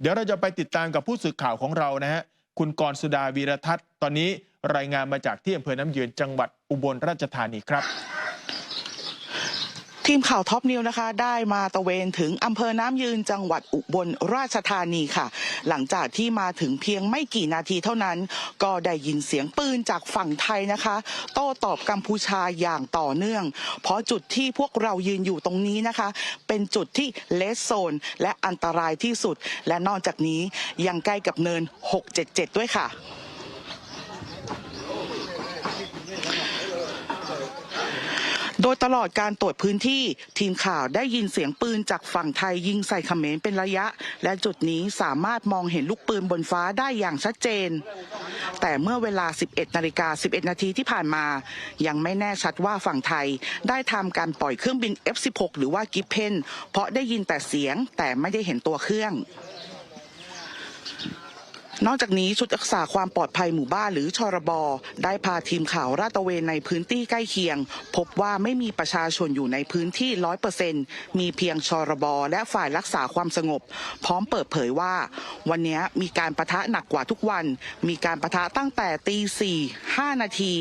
เดี๋ยวเราจะไปติดตามกับผู้สื่อข่าวของเรานะฮะคุณกรณ์สุดาวีรทัศน์ ตอนนี้รายงานมาจากที่อำเภอน้ำยืนจังหวัดอุบลราชธานีครับ ทีมข่าวท็อปนิวนะคะ ได้มาตะเวนถึงอำเภอน้ำยืนจังหวัดอุบลราชธานีค่ะ หลังจากที่มาถึงเพียงไม่กี่นาทีเท่านั้น ก็ได้ยินเสียงปืนจากฝั่งไทยนะคะ โต้ตอบกัมพูชาอย่างต่อเนื่อง เพราะจุดที่พวกเรายืนอยู่ตรงนี้นะคะ เป็นจุดที่เลสโซน และอันตรายที่สุด และนอกจากนี้ยังใกล้กับเนิน 677 ด้วยค่ะ ดยตลอดการตรวจพื้นที่ทีมข่าวได้ยินเสียงปืนจากฝั่งไทยยิงใส่เขมรเป็นระยะ และจุดนี้สามารถมองเห็นลูกปืนบนฟ้าได้อย่างชัดเจน แต่เมื่อเวลา 11นาฬิกา11 นาทีที่ผ่านมา ยังไม่แน่ชัดว่าฝั่งไทยได้ทำการปล่อยเครื่องบิน F16 หรือว่ากิฟเพนเพราะได้ยินแต่เสียงแต่ไม่ได้เห็นตัวเครื่อง นอกจากนี้ชุดรักษาความปลอดภัยหมู่บ้านหรือชรบได้พาทีมข่าวราตระเวนในพื้นที่ใกล้เคียง พบว่าไม่มีประชาชนอยู่ในพื้นที่ร้อยเปอร์เซ็นมีเพียงชรบและฝ่ายรักษาความสงบ พร้อมเปิดเผยว่า วันนี้มีการประทะหนักกว่าทุกวัน มีการประทะตั้งแต่ตีสี่ห้านาที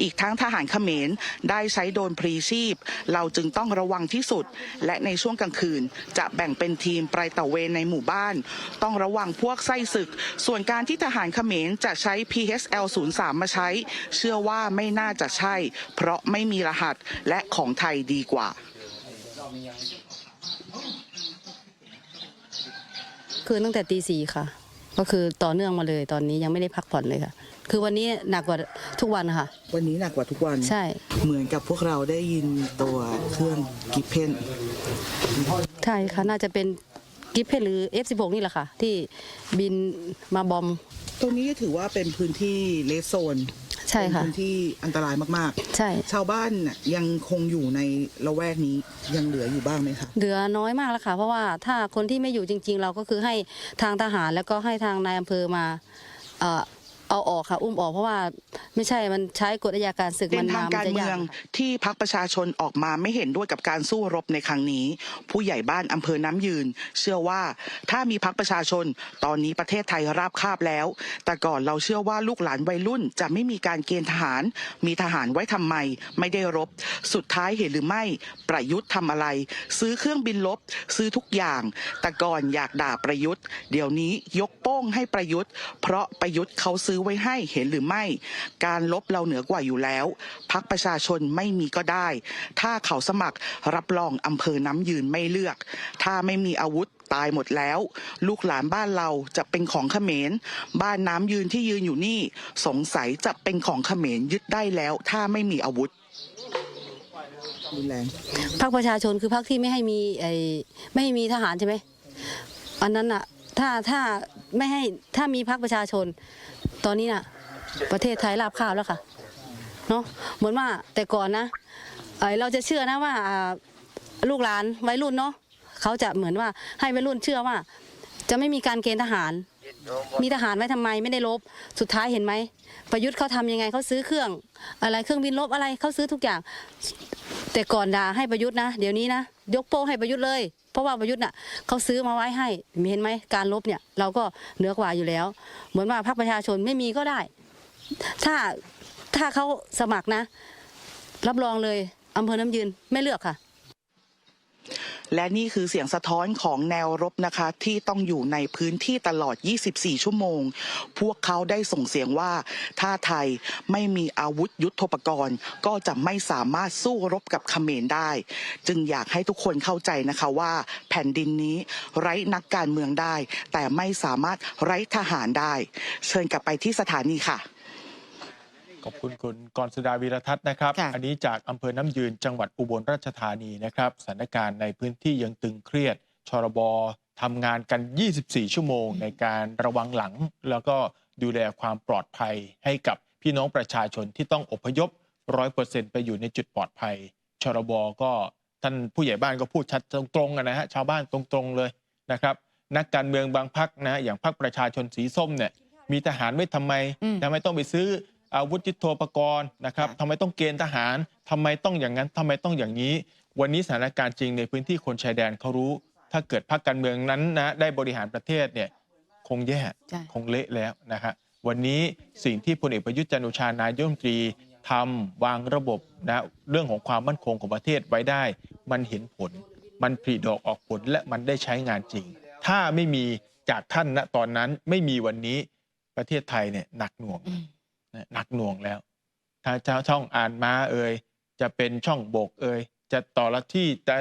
อีกทั้งทหารเขมรได้ใช้โดนพรีชีพ เราจึงต้องระวังที่สุด และในช่วงกลางคืน จะแบ่งเป็นทีมไปตระเวนในหมู่บ้าน ต้องระวังพวกไส้ศึกส่วนการที่ทหารเขมรจะใช้ PHL 03มาใช้ เชื่อว่าไม่น่าจะใช่ เพราะไม่มีรหัสและของไทยดีกว่า คือตั้งแต่ตีสี่ค่ะ ก็คือต่อเนื่องมาเลยตอนนี้ยังไม่ได้พักผ่อนเลยค่ะ คือวันนี้หนักกว่าทุกวันค่ะ วันนี้หนักกว่าทุกวัน ใช่ เหมือนกับพวกเราได้ยินตัวเครื่องกิฟเพนใช่ค่ะน่าจะเป็น กิฟเพนหรือ F16 นี่แหละค่ะ ที่บินมาบอม ตรงนี้ถือว่าเป็นพื้นที่เลสโซนใช่ค่ะเป็นพื้นที่อันตรายมากใช่ๆชาวบ้านน่ะยังคงอยู่ในละแวกนี้ยังเหลืออยู่บ้างไหมคะเหลือน้อยมากแล้วค่ะ เพราะว่าถ้าคนที่ไม่อยู่จริง ๆ เราก็คือให้ทางทหารแล้วก็ให้ทางนายอำเภอมาเอ่อ เอาออกค่ะ อุ้มออกเพราะว่าไม่ใช่มันใช้กฎอัยการศึกเป็มันนทางมามัการจะเมืยาองกที่พักประชาชนออกมาไม่เห็นด้วยกับการสู้รบในครั้งนี้ ผู้ใหญ่บ้านอำเภอน้ำยืน เชื่อว่าถ้ามีพักประชาชน ตอนนี้ประเทศไทยราบคาบแล้ว แต่ก่อนเราเชื่อว่าลูกหลานวัยรุ่น จะไม่มีการเกณฑ์ทหาร มีทหารไว้ทำไม ไม่ได้รบ สุดท้ายเห็นหรือไม่ประยุทธ์ทำอะไร ซื้อเครื่องบินลบ ซื้อทุกอย่าง แต่ก่อนอยากด่าประยุทธ์ เดี๋ยวนี้ยกโป้งให้ประยุทธ์ เพราะประยุทธ์เขาซื้อไว้ให้เห็นหรือไม่ การลบเราเหนือกว่าอยู่แล้วพักประชาชนไม่มีก็ได้ ถ้าเขาสมัครรับรองอำเภอน้ำยืนไม่เลือก ถ้าไม่มีอาวุธตายหมดแล้ว ลูกหลานบ้านเราจะเป็นของเขมร บ้านน้ำยืนที่ยืนอยู่นี่ สงสัยจะเป็นของเขมรยึดได้แล้ว ถ้าไม่มีอาวุธรุนแรงพรรคประชาชนคือพรรคที่ไม่ให้มีไอ้ไม่ให้มีทหารใช่ไหมอันนั้นอะถ้าถ้าไม่ให้ถ้ามีพรรคประชาชน ตอนนี้น่ะ ประเทศไทยราบคาบแล้วค่ะเนาะเหมือนว่าแต่ก่อนนะเอ้ยเราจะเชื่อนะว่าอ่าลูกหลานวัยรุ่นเนาะเขาจะเหมือนว่าให้วัยรุ่นเชื่อว่า จะไม่มีการเกณฑ์ทหาร มีทหารไว้ทำไมไม่ได้ลบสุดท้ายเห็นไหม ประยุทธ์เขาทำยังไงเขาซื้อเครื่อง อะไรเครื่องบินลบอะไรเขาซื้อทุกอย่าง แต่ก่อนด่าให้ประยุทธ์นะ เดี๋ยวนี้นะ ยกโป้ให้ประยุทธ์เลย เพราะว่าประยุทธ์น่ะเขาซื้อมาไว้ให้มีเห็นไหมการลบเนี่ยเราก็เหนือกว่าอยู่แล้ว เหมือนว่าพรรคประชาชนไม่มีก็ได้ ถ้าถ้าเขาสมัครนะ รับรองเลยอำเภอน้ำยืนไม่เลือกค่ะ และนี่คือเสียงสะท้อนของแนวรบนะคะที่ต้องอยู่ในพื้นที่ตลอด 24 ชั่วโมง พวกเขาได้ส่งเสียงว่า ถ้าไทยไม่มีอาวุธยุทโธปกรณ์ ก็จะไม่สามารถสู้รบกับเขมรได้ จึงอยากให้ทุกคนเข้าใจนะคะว่า แผ่นดินนี้ไร้นักการเมืองได้ แต่ไม่สามารถไร้ทหารได้ เชิญกลับไปที่สถานีค่ะ ขอบคุณคุณกรณ์สุดาวีรทัศน์นะครับ ค่ะอันนี้จากอำเภอน้ำยืนจังหวัดอุบลราชธานีนะครับสถานการณ์ในพื้นที่ยังตึงเครียดชรบทำงานกัน 24 ชั่วโมง ในการระวังหลัง แล้วก็ดูแลความปลอดภัยให้กับพี่น้องประชาชนที่ต้องอพยพ 100%ไปอยู่ในจุดปลอดภัย ชรบก็ท่านผู้ใหญ่บ้านก็พูดชัดตรงๆอะนะฮะชาวบ้านตรงๆเลยนะครับ นักการเมืองบางพักนะอย่างพักประชาชนสีส้มเนี่ยมีทหารไว้ทำไมอืม ทำไมต้องไปซื้อ อาวุธยุทโธปกรณ์นะครับทำไมต้องเกณฑ์ทหารทำไมต้องอย่างนั้นทำไมต้องอย่างนี้ วันนี้สถานการณ์จริงในพื้นที่คนชายแดนเขารู้ ถ้าเกิดพรรคการเมืองนั้นนะได้บริหารประเทศเนี่ยคงแย่ใช่คงเละแล้วนะฮะวันนี้สิ่งที่พลเอกประยุทธ์จันทร์โอชานายกรัฐมนตรีทำวางระบบนะเรื่องของความมั่นคงของประเทศไว้ได้ มันเห็นผล มันผลิดอกออกผลและมันได้ใช้งานจริง ถ้าไม่มีจากท่านณตอนนั้นไม่มีวันนี้ประเทศไทยเนี่ยหนักหน่วงอืมนะ หนักหน่วงแล้ว ถ้าเจ้าช่องอ่านมาเอ่ยจะเป็นช่องโบกเอ่ยจะต่อละที่จะ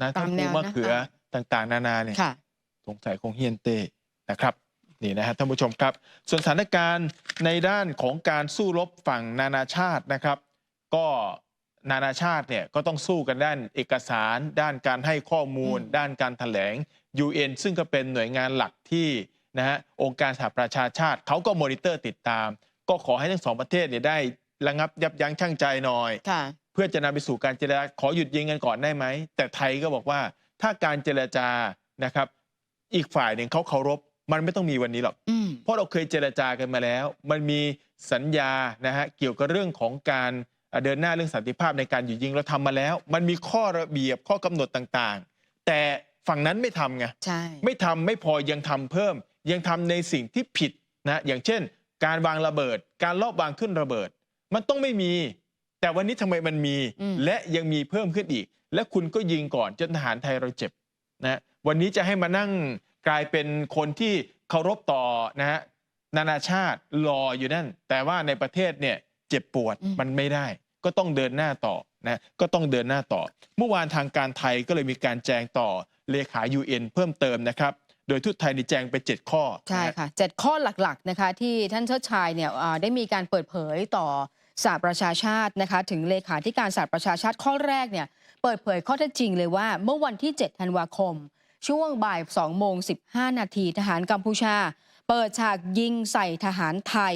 นะตาถ้ามแนปูวมะนะเขือต่างๆ นานาเนี่ยค่ะสงสัยคงเฮียนเต้นะครับนี่นะฮะท่านผู้ชมครับ ส่วนสถานการณ์ในด้านของการสู้รบฝั่งนานาชาตินะครับ ก็นานาชาติเนี่ยก็ต้องสู้กันด้านเอกสาร ด้านการให้ข้อมูลอืมด้านการแถลง UN ซึ่งก็เป็นหน่วยงานหลักที่นะฮะองค์การสหประชาชาติเขาก็มอนิเตอร์ติดตาม ก็ขอให้ทั้งสองประเทศเนี่ยได้ระงับยับยั้งชั่งใจหน่อย ค่ะ เพื่อจะนำไปสู่การเจรจาขอหยุดยิงกันก่อนได้ไหม แต่ไทยก็บอกว่าถ้าการเจรจานะครับ อีกฝ่ายหนึ่งเขาเคารพมันไม่ต้องมีวันนี้หรอก อืม เพราะเราเคยเจรจากันมาแล้ว มันมีสัญญานะฮะเกี่ยวกับเรื่องของการเอ่อเดินหน้าเรื่องสันติภาพในการหยุดยิงเราทำมาแล้ว มันมีข้อระเบียบข้อกำหนดต่างๆ แต่ฝั่งนั้นไม่ทำไง ใช่ ไม่ทำไม่พอยังทำเพิ่ม ยังทำในสิ่งที่ผิดนะอย่างเช่น การวางระเบิด การลอบวางขึ้นระเบิด มันต้องไม่มี แต่วันนี้ทำไมมันมีอืมและยังมีเพิ่มขึ้นอีก และคุณก็ยิงก่อนจนทหารไทยเราเจ็บนะวันนี้จะให้มานั่งกลายเป็นคนที่เคารพต่อนะฮะนานาชาติรออยู่นั่น แต่ว่าในประเทศเนี่ยเจ็บปวดอืมมันไม่ได้ ก็ต้องเดินหน้าต่อนะก็ต้องเดินหน้าต่อ เมื่อวานทางการไทยก็เลยมีการแจงต่อเลขา UN เพิ่มเติมนะครับ โดยทูตไทยนี่แจงไป 7 ข้อใช่นะฮะค่ะเจ็ดข้อหลักๆนะคะที่ท่านเชิดชายเนี่ยอ่าได้มีการเปิดเผยต่อสหประชาชาตินะคะถึงเลขาธิการสหประชาชาติข้อแรกเนี่ยเปิดเผยข้อเท็จจริงเลยว่าเมื่อวันที่ 7 ธันวาคม ช่วงบ่าย2โมง 15 นาทีทหารกัมพูชา เปิดฉากยิงใส่ทหารไทย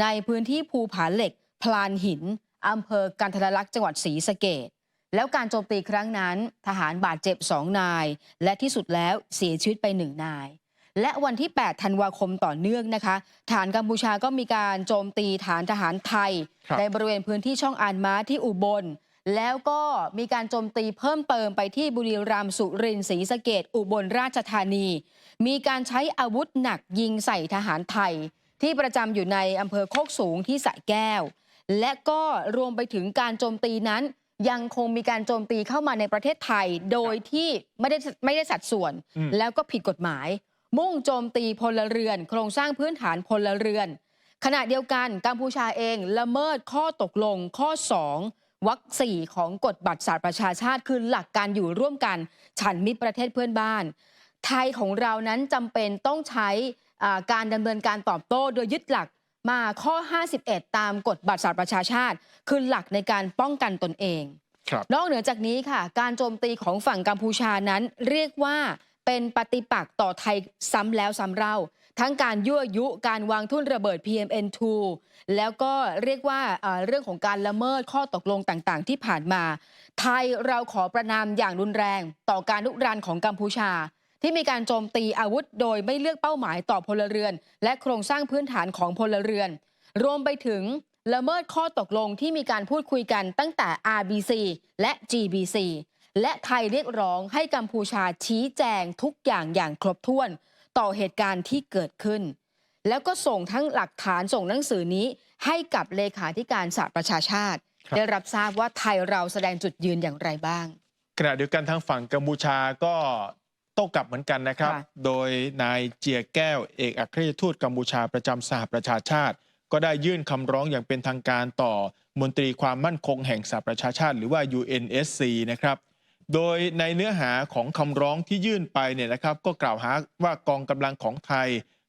ในพื้นที่ภูผาเหล็ก พลานหินอำเภอกันทรลักษณ์จังหวัดศรีสะเกด แล้วการโจมตีครั้งนั้น ทหารบาดเจ็บสองนาย และที่สุดแล้วเสียชีวิตไปหนึ่งนาย และวันที่ 8 ธันวาคมต่อเนื่องนะคะ ฐานกัมพูชาก็มีการโจมตีฐานทหารไทยครับในบริเวณพื้นที่ช่องอานม้าที่อุบล แล้วก็มีการโจมตีเพิ่มเติมไปที่บุรีรัมย์สุรินทร์ศรีสะเกดอุบลราชธานี มีการใช้อาวุธหนักยิงใส่ทหารไทย ที่ประจำอยู่ในอำเภอโคกสูงที่สระแก้ว และก็รวมไปถึงการโจมตีนั้น ยังคงมีการโจมตีเข้ามาในประเทศไทย โดยที่ไม่ได้ไม่ได้สัดส่วนอืมแล้วก็ผิดกฎหมาย มุ่งโจมตีพลเรือน โครงสร้างพื้นฐานพลเรือน ขณะเดียวกันกัมพูชาเองละเมิดข้อตกลงข้อ 2วรรคสี่ของกฎบัตรสหประชาชาติคือหลักการอยู่ร่วมกัน ฉันมิตรประเทศเพื่อนบ้าน ไทยของเรานั้นจำเป็นต้องใช้อ่าการดำเนินการตอบโต้โดยยึดหลัก มาข้อ 51 ตามกฎบัตรสหประชาชาติ คือหลักในการป้องกันตนเองครับนอกเหนือจากนี้ค่ะ การโจมตีของฝั่งกัมพูชานั้น เรียกว่าเป็นปฏิปักษ์ต่อไทยซ้ำแล้วซ้ำเล่า ทั้งการยั่วยุการวางทุ่นระเบิด PMN2 แล้วก็เรียกว่าเอ่อเรื่องของการละเมิดข้อตกลงต่างๆ ที่ผ่านมา ไทยเราขอประนามอย่างรุนแรงต่อการลุกรานของกัมพูชา ที่มีการโจมตีอาวุธโดยไม่เลือกเป้าหมายต่อพลเรือน และโครงสร้างพื้นฐานของพลเรือน รวมไปถึงละเมิดข้อตกลงที่มีการพูดคุยกันตั้งแต่ RBC และ GBC และไทยเรียกร้องให้กัมพูชาชี้แจงทุกอย่างอย่างครบถ้วน ต่อเหตุการณ์ที่เกิดขึ้น แล้วก็ส่งทั้งหลักฐานส่งหนังสือนี้ให้กับเลขาธิการสหประชาชาติครับได้รับทราบว่าไทยเราแสดงจุดยืนอย่างไรบ้าง ขณะเดียวกันทางฝั่งกัมพูชาก็ โต้กลับเหมือนกันนะครับค่ะโดยนายเจียแก้วเอกอัครราชทูตกัมพูชาประจำสหประชาชาติ ก็ได้ยื่นคำร้องอย่างเป็นทางการต่อมนตรีความมั่นคงแห่งสหประชาชาติ หรือว่า UNSC นะครับ โดยในเนื้อหาของคำร้องที่ยื่นไปเนี่ยนะครับ ก็กล่าวหาว่ากองกำลังของไทย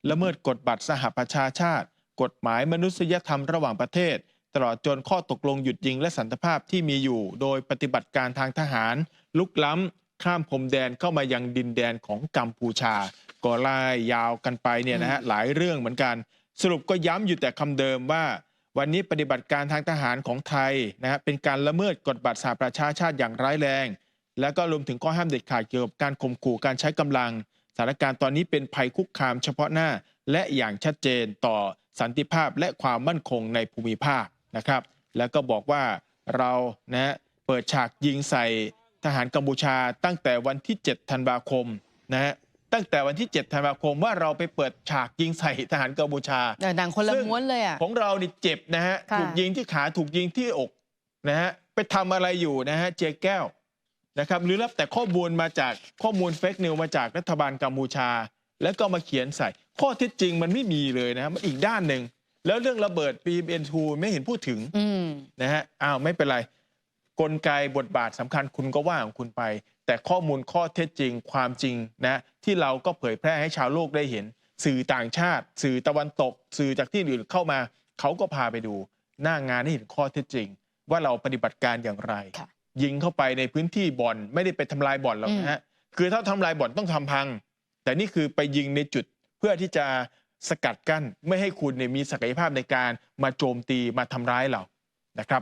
ละเมิดกฎบัตรสหประชาชาติ กฎหมายมนุษยธรรมระหว่างประเทศ ตลอดจนข้อตกลงหยุดยิงและสันติภาพที่มีอยู่ โดยปฏิบัติการทางทหาร ลุกล้ำ ข้ามพรมแดนเข้ามายังดินแดนของกัมพูชา ก็ไล่ยาวกันไปเนี่ยนะฮะหลายเรื่องเหมือนกัน สรุปก็ย้ำอยู่แต่คำเดิมว่า วันนี้ปฏิบัติการทางทหารของไทยนะฮะเป็นการละเมิดกฎบัตรสหประชาชาติอย่างร้ายแรง แล้วก็รวมถึงข้อห้ามเด็ดขาดเกี่ยวกับการข่มขู่การใช้กำลังสถานการณ์ตอนนี้เป็นภัยคุกคามเฉพาะหน้า และอย่างชัดเจนต่อสันติภาพและความมั่นคงในภูมิภาคนะครับ แล้วก็บอกว่าเรานะฮะเปิดฉากยิงใส่ ทหารกัมพูชาตั้งแต่วันที่ 7 ธันวาคมนะฮะตั้งแต่วันที่ 7 ธันวาคมว่าเราไปเปิดฉากยิงใส่ทหารกัมพูชาเออหนังคนละซึ่งม้วนเลยอะของเรานี่เจ็บนะฮะค่ะถูกยิงที่ขาถูกยิงที่อกนะฮะไปทำอะไรอยู่นะฮะเจแก้วนะครับหรือรับแต่ข้อมูลมาจากข้อมูลเฟกนิวมาจากรัฐบาลกัมพูชา แล้วก็มาเขียนใส่ ข้อเท็จจริงมันไม่มีเลยนะฮะมันอีกด้านหนึ่งแล้วเรื่องระเบิด PMN2 ไม่เห็นพูดถึงอืมนะฮะอ้าวไม่เป็นไร กลไกบทบาทสำคัญคุณก็ว่าของคุณไป แต่ข้อมูลข้อเท็จจริงความจริงนะที่เราก็เผยแพร่ให้ชาวโลกได้เห็น สื่อต่างชาติ สื่อตะวันตก สื่อจากที่อื่นเข้ามาเขาก็พาไปดู หน้างานให้เห็นข้อเท็จจริง ว่าเราปฏิบัติการอย่างไรค่ะยิงเข้าไปในพื้นที่บ่อน ไม่ได้ไปทำลายบ่อนหรอกนะฮะคือถ้าทำลายบ่อนต้องทำพัง แต่นี่คือไปยิงในจุดเพื่อที่จะสกัดกั้นไม่ให้คุณเนี่ยมีศักยภาพในการมาโจมตีมาทำร้ายเรานะครับ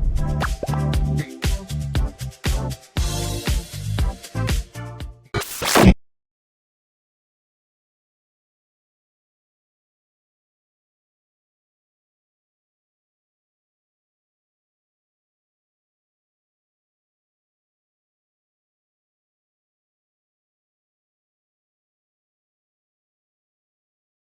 Hey.